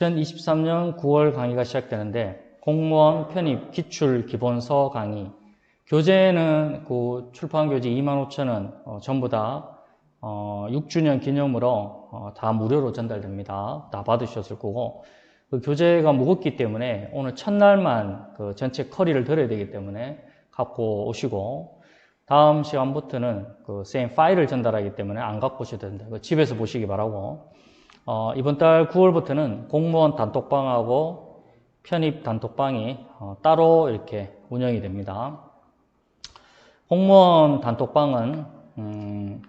2023년 9월 강의가 시작되는데 공무원 편입 기출 기본서 강의 교재는 그 출판 교재 25,000원 어, 전부 다 어, 6주년 기념으로 어, 다 무료로 전달됩니다. 다 받으셨을 거고 그 교재가 무겁기 때문에 오늘 첫날만 그 전체 커리를 들어야 되기 때문에 갖고 오시고 다음 시간부터는 그 쌤 파일을 전달하기 때문에 안 갖고 오셔도 된다. 그 집에서 보시기 바라고 어, 이번 달 9월부터는 공무원 단톡방하고 편입 단톡방이 어, 따로 이렇게 운영이 됩니다. 공무원 단톡방은 음,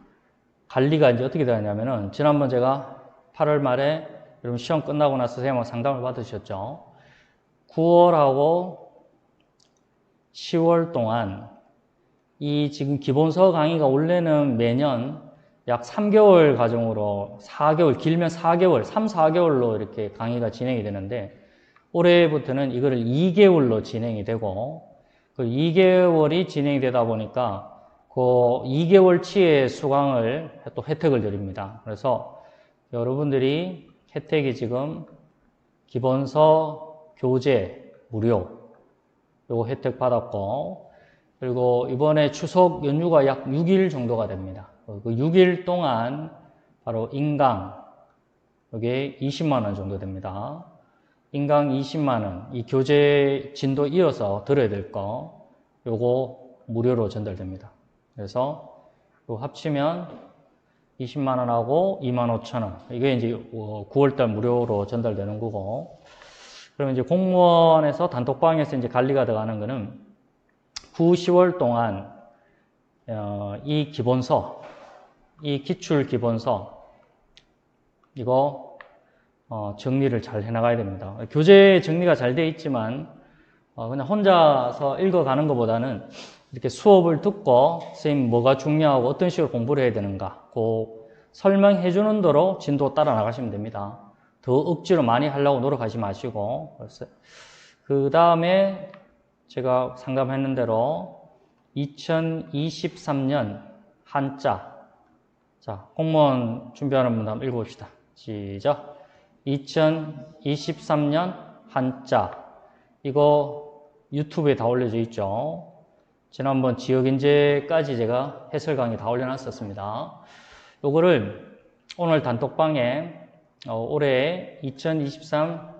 관리가 이제 어떻게 되냐면은 지난번 제가 8월 말에 여러분 시험 끝나고 나서 선생님하고 상담을 받으셨죠. 9월하고 10월 동안 이 지금 기본서 강의가 원래는 매년 약 3개월 과정으로 4개월, 길면 4개월, 3, 4개월로 이렇게 강의가 진행이 되는데 올해부터는 이거를 2개월로 진행이 되고 그 2개월이 진행이 되다 보니까 그 2개월치의 수강을 또 혜택을 드립니다. 그래서 여러분들이 혜택이 지금 기본서 교재 무료 요거 혜택 받았고 그리고 이번에 추석 연휴가 약 6일 정도가 됩니다. 그 6일 동안 바로 인강 여기에 20만 원 정도 됩니다. 인강 20만 원, 이 교재 진도 이어서 들어야 될 거, 요거 무료로 전달됩니다. 그래서 요 합치면 20만 원하고 2만 5천 원. 이게 이제 9월달 무료로 전달되는 거고. 그러면 이제 공무원에서 단톡방에서 이제 관리가 들어가는 거는 9, 10월 동안 어, 이 기본서, 이 기출 기본서 이거 어, 정리를 잘 해나가야 됩니다. 교재 정리가 잘 돼 있지만 어, 그냥 혼자서 읽어가는 것보다는 이렇게 수업을 듣고 선생님 뭐가 중요하고 어떤 식으로 공부를 해야 되는가 그 설명해 주는 대로 진도 따라 나가시면 됩니다. 더 억지로 많이 하려고 노력하지 마시고 그 다음에 제가 상담했는 대로 2023년 한자 자 공무원 준비하는 분 한번 읽어봅시다. 시작 2023년 한자 이거 유튜브에 다 올려져 있죠. 지난번 지역인재까지 제가 해설 강의 다 올려놨었습니다. 요거를 오늘 단톡방에 어, 올해 2023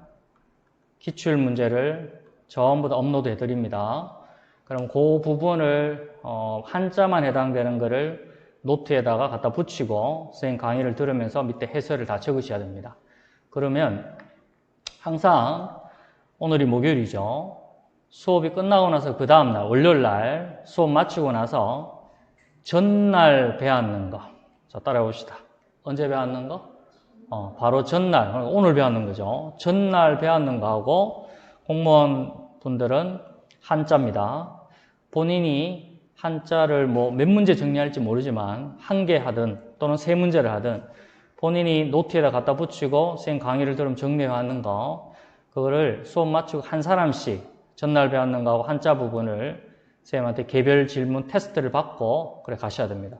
기출 문제를 전부 다 업로드 해드립니다. 그럼 그 부분을 어, 한자만 해당되는 거를 노트에다가 갖다 붙이고 선생님 강의를 들으면서 밑에 해설을 다 적으셔야 됩니다. 그러면 항상 오늘이 목요일이죠. 수업이 끝나고 나서 그 다음날 월요일 날 수업 마치고 나서 전날 배웠는 거. 자 따라해 봅시다. 언제 배웠는 거? 어, 바로 전날 오늘 배웠는 거죠. 전날 배웠는 거하고 공무원 분들은 한자입니다. 본인이 한자를 뭐 몇 문제 정리할지 모르지만 한 개 하든 또는 세 문제를 하든 본인이 노트에다 갖다 붙이고 선생님 강의를 들으면 정리해 왔는 거 그거를 수업 마치고 한 사람씩 전날 배웠는 거하고 한자 부분을 선생님한테 개별 질문 테스트를 받고 그래 가셔야 됩니다.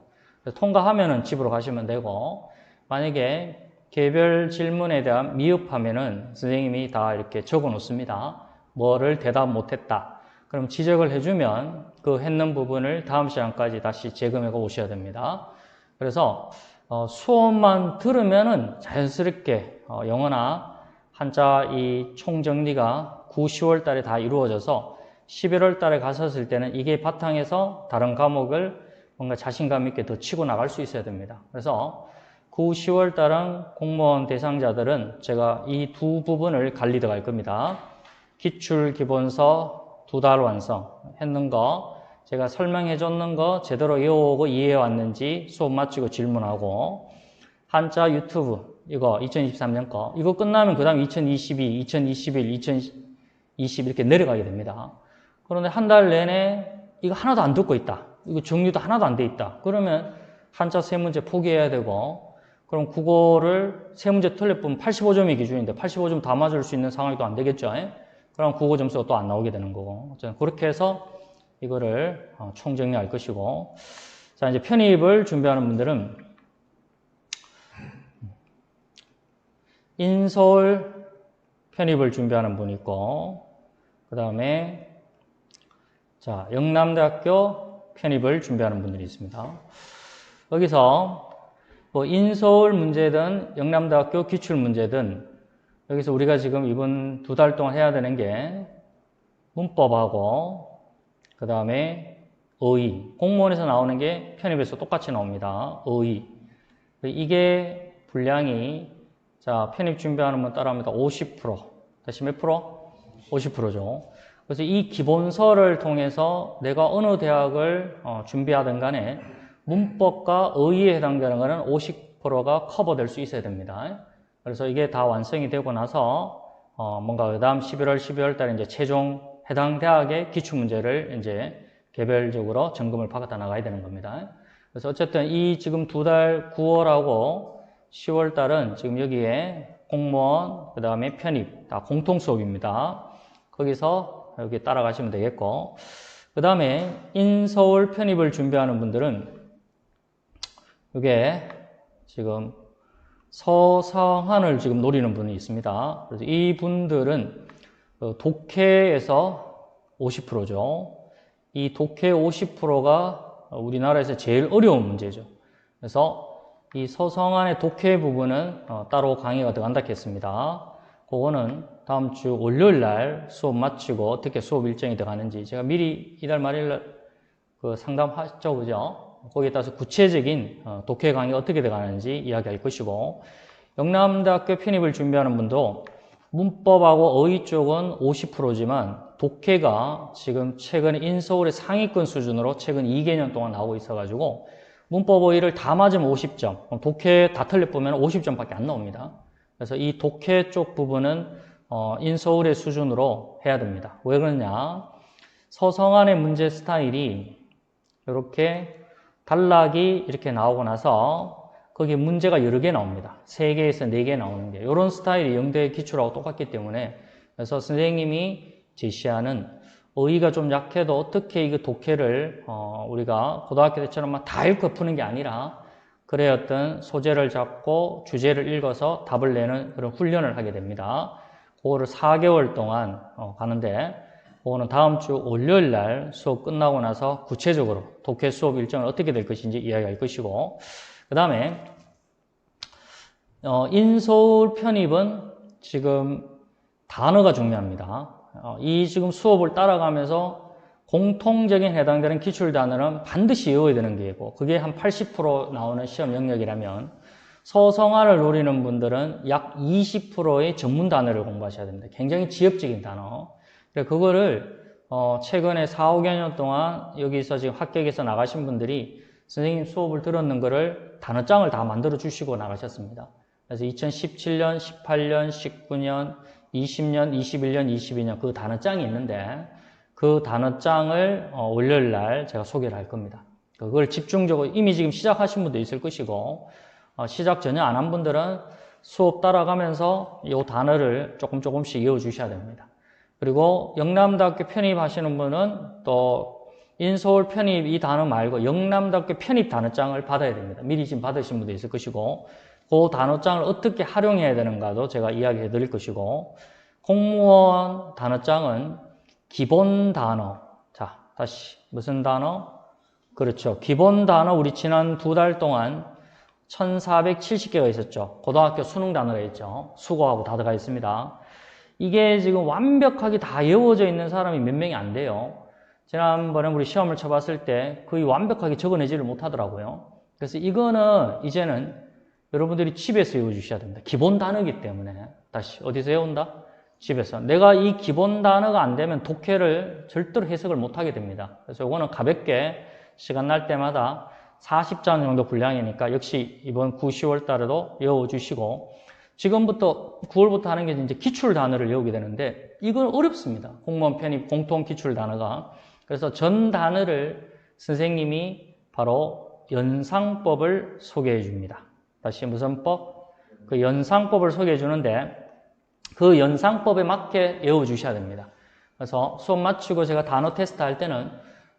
통과하면은 집으로 가시면 되고 만약에 개별 질문에 대한 미흡하면은 선생님이 다 이렇게 적어 놓습니다. 뭐를 대답 못했다. 그럼 지적을 해주면 그 했는 부분을 다음 시간까지 다시 재검해 오셔야 됩니다. 그래서 어, 수업만 들으면은 자연스럽게 어, 영어나 한자 이 총정리가 9, 10월 달에 다 이루어져서 11월 달에 갔었을 때는 이게 바탕에서 다른 과목을 뭔가 자신감 있게 더 치고 나갈 수 있어야 됩니다. 그래서 9, 10월 달은 공무원 대상자들은 제가 이 두 부분을 관리 들어갈 겁니다. 기출 기본서 두 달 완성 했는 거 제가 설명해 줬는 거 제대로 외워오고 이해해 왔는지 수업 마치고 질문하고 한자 유튜브 이거 2023년 거 이거 끝나면 그 다음 2022, 2021, 2020 이렇게 내려가게 됩니다. 그런데 한 달 내내 이거 하나도 안 듣고 있다. 이거 정리도 하나도 안 돼 있다. 그러면 한자 세 문제 포기해야 되고 그럼 국어를 세 문제 틀려보면 85점이 기준인데 85점 다 맞을 수 있는 상황이 또안 되겠죠. 그럼 국어 점수가 또 안 나오게 되는 거고 그렇게 해서 이거를 어, 총정리할 것이고 자 이제 편입을 준비하는 분들은 인서울 편입을 준비하는 분이 있고, 그 다음에, 자, 영남대학교 편입을 준비하는 분들이 있습니다. 여기서 뭐 인서울 문제든 영남대학교 기출 문제든 여기서 우리가 지금 이번 두 달 동안 해야 되는 게 문법하고 그 다음에 어휘 공무원에서 나오는 게 편입에서 똑같이 나옵니다. 어휘 이게 분량이 자 편입 준비하는 분 따라합니다. 50% 다시 몇 프로? 50%죠. 그래서 이 기본서를 통해서 내가 어느 대학을 어, 준비하든 간에 문법과 어휘에 해당되는 것은 50%가 커버될 수 있어야 됩니다. 그래서 이게 다 완성이 되고 나서 어, 뭔가 그 다음 11월, 12월 달에 이제 최종 해당 대학의 기출 문제를 이제 개별적으로 점검을 받아 나가야 되는 겁니다. 그래서 어쨌든 이 지금 두 달 9월하고 10월 달은 지금 여기에 공무원, 그 다음에 편입 다 공통 수업입니다. 거기서 여기 따라가시면 되겠고, 그 다음에 인서울 편입을 준비하는 분들은 이게 지금 서상한을 지금 노리는 분이 있습니다. 그래서 이 분들은 어, 독해에서 50%죠. 이 독해 50%가 우리나라에서 제일 어려운 문제죠. 그래서 이 서성안의 독해 부분은 어, 따로 강의가 들어간다 했습니다. 그거는 다음 주 월요일 날 수업 마치고 어떻게 수업 일정이 들어가는지 제가 미리 이달 말일 그 상담하죠, 그죠? 거기에 따라서 구체적인 어, 독해 강의 어떻게 들어가는지 이야기할 것이고 영남대학교 편입을 준비하는 분도 문법하고 어휘 쪽은 50%지만 독해가 지금 최근 인서울의 상위권 수준으로 최근 2개년 동안 나오고 있어가지고 문법 어휘를 다 맞으면 50점, 독해 다 틀려보면 50점밖에 안 나옵니다. 그래서 이 독해 쪽 부분은 어, 인서울의 수준으로 해야 됩니다. 왜 그러냐? 서성안의 문제 스타일이 이렇게 단락이 이렇게 나오고 나서 거기에 문제가 여러 개 나옵니다. 3개에서 4개 나오는 게. 이런 스타일이 영대 기출하고 똑같기 때문에 그래서 선생님이 제시하는 어휘가 좀 약해도 어떻게 이거 독해를 어, 우리가 고등학교 때처럼 다 읽고 푸는 게 아니라 그래 어떤 소재를 잡고 주제를 읽어서 답을 내는 그런 훈련을 하게 됩니다. 그거를 4개월 동안 어, 가는데 그거는 다음 주 월요일 날 수업 끝나고 나서 구체적으로 독해 수업 일정을 어떻게 될 것인지 이야기할 것이고 그 다음에 어, 인서울 편입은 지금 단어가 중요합니다. 어, 이 지금 수업을 따라가면서 공통적인 해당되는 기출 단어는 반드시 외워야 되는 게고 그게 한 80% 나오는 시험 영역이라면 서성화를 노리는 분들은 약 20%의 전문 단어를 공부하셔야 됩니다. 굉장히 지엽적인 단어. 그거를 어, 최근에 4, 5개 년 동안 여기서 지금 합격해서 나가신 분들이 선생님 수업을 들었는 거를 단어장을 다 만들어 주시고 나가셨습니다. 그래서 2017년, 18년, 19년, 20년, 21년, 22년 그 단어장이 있는데 그 단어장을 어, 월요일 날 제가 소개를 할 겁니다. 그걸 집중적으로 이미 지금 시작하신 분도 있을 것이고 어, 시작 전혀 안 한 분들은 수업 따라가면서 이 단어를 조금 조금씩 이어 주셔야 됩니다. 그리고 영남대학교 편입하시는 분은 또 인서울 편입 이 단어 말고 영남대학교 편입 단어장을 받아야 됩니다. 미리 지금 받으신 분도 있을 것이고 그 단어장을 어떻게 활용해야 되는가도 제가 이야기해 드릴 것이고 공무원 단어장은 기본 단어 자 다시 무슨 단어? 그렇죠. 기본 단어 우리 지난 두 달 동안 1470개가 있었죠. 고등학교 수능 단어가 있죠. 수고하고 다 들어가 있습니다. 이게 지금 완벽하게 다 외워져 있는 사람이 몇 명이 안 돼요. 지난번에 우리 시험을 쳐봤을 때 거의 완벽하게 적어내지를 못하더라고요. 그래서 이거는 이제는 여러분들이 집에서 외워주셔야 됩니다. 기본 단어이기 때문에. 다시, 어디서 외운다? 집에서. 내가 이 기본 단어가 안 되면 독해를 절대로 해석을 못하게 됩니다. 그래서 이거는 가볍게 시간 날 때마다 40장 정도 분량이니까 역시 이번 9, 10월 달에도 외워주시고 지금부터 9월부터 하는 게 이제 기출 단어를 외우게 되는데 이건 어렵습니다. 공무원 편입 공통 기출 단어가. 그래서 전 단어를 선생님이 바로 연상법을 소개해 줍니다. 다시 무슨 법? 그 연상법을 소개해 주는데 그 연상법에 맞게 외워 주셔야 됩니다. 그래서 수업 마치고 제가 단어 테스트 할 때는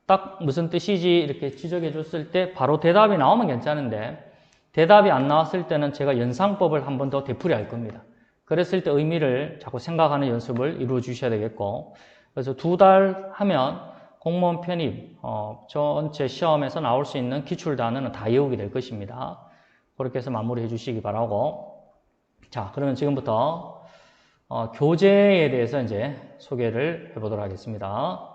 딱 무슨 뜻이지 이렇게 지적해 줬을 때 바로 대답이 나오면 괜찮은데 대답이 안 나왔을 때는 제가 연상법을 한 번 더 되풀이 할 겁니다. 그랬을 때 의미를 자꾸 생각하는 연습을 이루어 주셔야 되겠고, 그래서 두 달 하면 공무원 편입, 어, 전체 시험에서 나올 수 있는 기출 단어는 다 외우게 될 것입니다. 그렇게 해서 마무리해 주시기 바라고. 자, 그러면 지금부터 어, 교재에 대해서 이제 소개를 해보도록 하겠습니다.